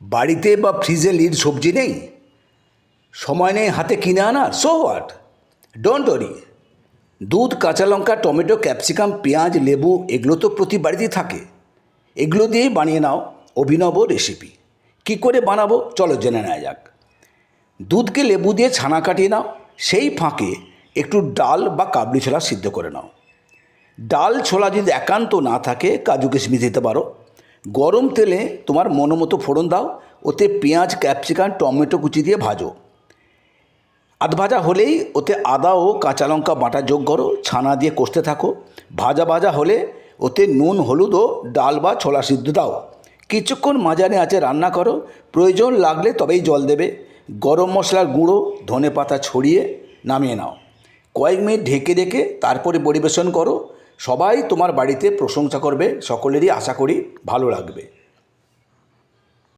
বাড়িতে বা ফ্রিজে লিড সবজি নেই। সময় নেই হাতে কিনে আনার সো হোয়াট ডোন্ট ওরি দুধ, কাঁচা লঙ্কা, টমেটো, ক্যাপসিকাম, পেঁয়াজ, লেবু, এগুলো তো প্রতি বাড়িতেই থাকে। এগুলো দিয়েই বানিয়ে নাও, অভিনব রেসিপি কী করে বানাবো? চলো জেনে নেওয়া যাক। দুধকে লেবু দিয়ে ছানা কাটিয়ে নাও, সেই ফাঁকে একটু ডাল বা কাবলি ছোলা সিদ্ধ করে নাও। ডাল ছোলা যদি একান্ত না থাকে, কাজু কিশমিশ দিতে পারো। গরম তেলে তোমার মনোমতো ফোড়ন দাও, ওতে পেঁয়াজ, ক্যাপসিকাম, টমেটো কুচি দিয়ে ভাজো। আধ ভাজা হলেই ওতে আদা ও কাঁচা লঙ্কা বাটা যোগ করো, ছানা দিয়ে কষতে থাকো। ভাজা ভাজা হলে ওতে নুন, হলুদ ও ডাল বা ছোলা সিদ্ধ দাও। কিছুক্ষণ মাঝারে আছে রান্না করো, প্রয়োজন লাগলে তবেই জল দেবে। গরম মশলার গুঁড়ো ধনে পাতা ছড়িয়ে নামিয়ে নাও। কয়েক মিনিট ঢেকে রেখে তারপরে পরিবেশন করো। সবাই তোমার বাড়িতে প্রশংসা করবে সকলেরই আশা করি ভালো লাগবে।